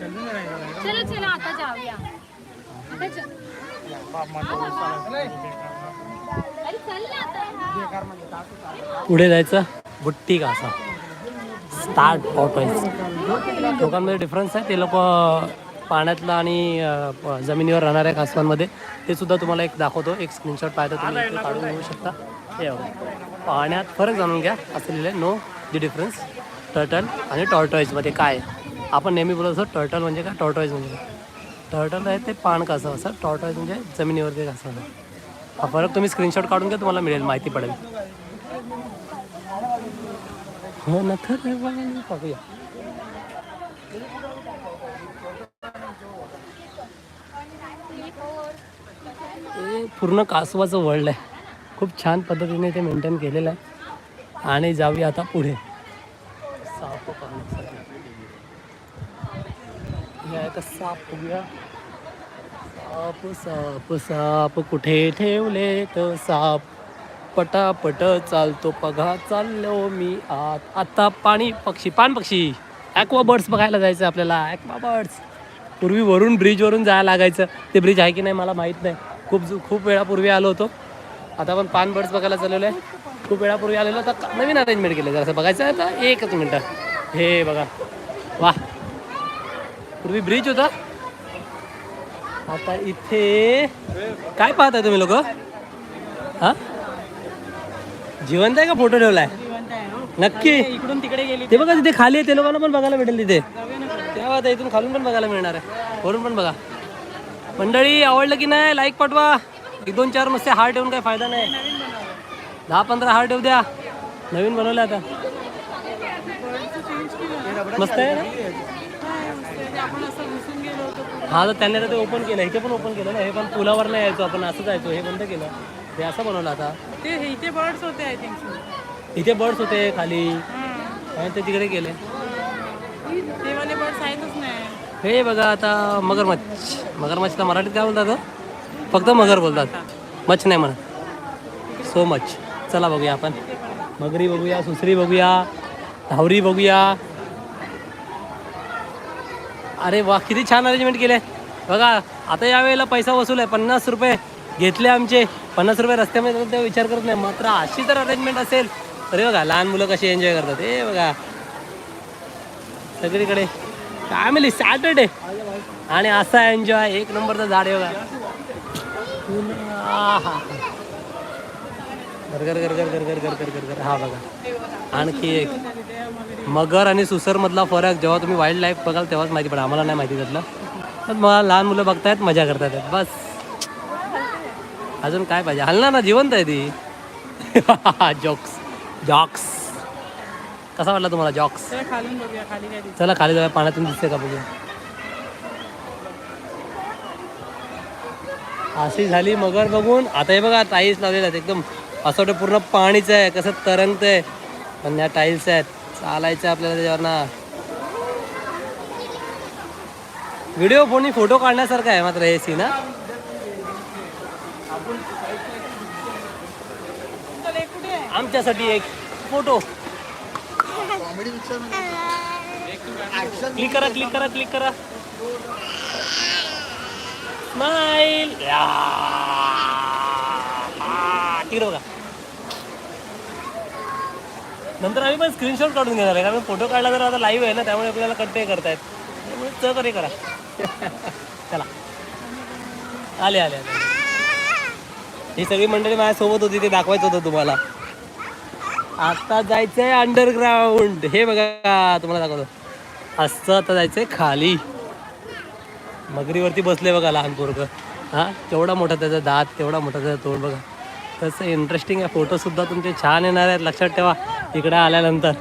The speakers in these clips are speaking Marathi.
चलो चलो आता जाऊया. आता अरे चल ना आता. पुढे जायचं? बुट्टी घासा. स्टार्ट ऑटोज लोकांमध्ये डिफरन्स आहे. ते लोक पाण्यातलं आणि अं, प- जमिनीवर राहणाऱ्या कासवांमध्ये ते सुद्धा तुम्हाला एक दाखवतो. एक स्क्रीनशॉट पाहिजे तुम्ही इथे काढून घेऊ शकता. हे बघा. पाण्यात फरक जाणून घ्या. असं लिहिलं नो दी डिफरन्स टर्टल आणि टॉर्टॉईजमध्ये काय आहे? आपण नेहमी बोलत असतो टर्टल म्हणजे काय? टॉर्टॉईज म्हणजे काय? टर्टल आहे ते पान कासव असं टॉर्टॉईज म्हणजे जमिनीवरती कासव. हा फरक तुम्ही स्क्रीनशॉट काढून घ्या तुम्हाला मिळेल माहिती पडेल. हो ना बघूया पूर्ण कासवाचं वर्ल्ड आहे. खूप छान पद्धतीने ते मेंटेन केलेलं आहे. आणि जाऊया आता पुढे. साफ पाहण्यासाठी. आहे. का साप बघूया साप साप साप कुठे ठेवले तर साप? पटापट चालतो पघा चाललो मी आत. आता पाणी पक्षी पान पक्षी. ॲक्वा बर्ड्स बघायला जायचं आपल्याला. ॲक्वा बर्ड्स पूर्वी वरून ब्रिजवरून जायला लागायचं. ते ब्रिज आहे की नाही मला माहीत नाही. खूप खूप वेळापूर्वी आलो होतो. आता आपण पान बर्ड्स बघायला चालवलं आहे. खूप वेळापूर्वी आलेलो. आता नवीन अरेंजमेंट केलं जरासं बघायचं. आहे आता एकच मिनटं. हे बघा. वा पूर्वी ब्रिज होता. आता इथे काय पाहताय तुम्ही लोक? हा? जिवंत आहे का फोटो ठेवलाय? नक्की. इकडून तिकडे गेली ते बघा तिथे खाली आहे ते लोकांना पण बघायला भेटेल तिथे. तेव्हा आता इथून खालून पण बघायला मिळणार आहे. वरून पण बघा. मंडळी आवडलं की नाही लाईक पाठवा. एक दोन चार नुसते हार ठेवून काय फायदा नाही. दहा पंधरा हार ठेवू द्या. नवीन बनवलं आता. मस्त आहे ना आपण असं घुसून गेलो होतो हा तर त्यांनी ते ओपन केलं इथे पण ओपन केलं ना हे पण पुलावर नाही यायचो आपण असं जायचो हे बंद केलं. ते असं बनवलं आता. ते इथे बर्ड्स होते आय थिंक इथे बर्ड्स होते खाली. आणि ते तिकडे गेले. ते वाले बर्ड्स आहेतच नाही. हे बघा आता मगरमच्छ. मगरमच्छला मराठीत काय बोलतात? फक्त मगर बोलतात. मच्छ नाही म्हणत. सो मच चला बघूया आपण. मगरी बघूया सुसरी बघूया धावरी बघूया. अरे वा किती छान अरेंजमेंट केले बघा आता यावेळेला पैसा वसूल आहे पन्नास रुपये घेतले आमचे. पन्नास रुपये रस्त्यामध्ये ते विचार करत नाही. मात्र अशी जर अरेंजमेंट असेल. तरी बघा लहान मुलं कशी एन्जॉय करतात. हे बघा. सगळीकडे. फॅमिली सॅटर्डे आणि असा एन्जॉय एक नंबरचा झाड आहे बघा. हा हा गर गर गर गर गर गर गर गर गर हा बघा. आणखी एक. मगर आणि सुसर मधला फरक जेव्हा तुम्ही वाईल्ड लाईफ बघाल तेव्हाच माहिती पडेल आम्हाला नाही माहिती त्यातलं. पण मला लहान मुलं बघतायत मजा करतायत बस. अजून काय पाहिजे? हलणार ना जिवंत आहे ती. जॉक्स जॉक्स कसा वाटला तुम्हाला जॉक्स. चला खाली जाऊया पाण्यातून दिसते का बघूया? अशी झाली मगर बघून. आता हे बघा टाईल्स लावलेल्या आहेत एकदम. असं वाटतं पूर्ण पाणीच आहे कसं तरंगतंय. पण या टाईल्स आहेत. चालायचं आपल्याला त्याच्यावर ना. व्हिडिओ फोन फोटो काढण्यासारखं आहे मात्र हे सीन ना एक आमच्यासाठी एक फोटो क्लिक करा क्लिक करा क्लिक करा. स्माइल तिकडे बघा. नंतर आम्ही पण स्क्रीनशॉट काढून घेणार आहे कारण फोटो काढला तर आता लाईव्ह आहे ना त्यामुळे आपल्याला कंटे करतायत त्यामुळे च तरी करा. चला. आले आले आले. ही सगळी मंडळी माझ्यासोबत होती ते दाखवायचं होतं तुम्हाला. आता जायचंय अंडरग्राऊंड हे बघा तुम्हाला दाखवतो. असं आता जायचंय खाली. मगरीवरती बसले बघा लहान पोरग. हा केवढा मोठा त्याचा दात केवढा मोठा त्याचा तोंड बघा. तसं इंटरेस्टिंग आहे. फोटोसुद्धा तुमचे छान येणार आहेत. लक्षात ठेवा इकडे आल्यानंतर.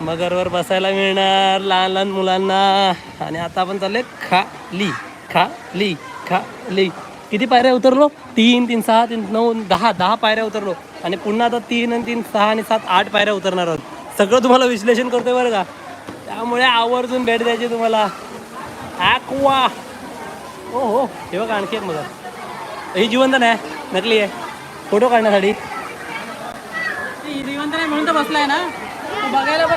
मगरवर बसायला मिळणार लहान लहान मुलांना. आणि आता आपण चालले खाली खा ली किती पायऱ्या उतरलो? तीन तीन सहा तीन नऊ दहा दहा पायऱ्या उतरलो. आणि पुन्हा आता तीन आणि तीन सहा आणि सात आठ पायऱ्या उतरणार आहोत. सगळं तुम्हाला विश्लेषण करतोय बरं का? त्यामुळे आवर्जून भेट द्यायची तुम्हाला. ॲक्वा! हो हो. हे बघा आणखी एक मगर. ही जिवंत नाही नकली आहे. फोटो काढण्यासाठी. जिवंत नाही म्हणून तर बसलाय ना. बघायला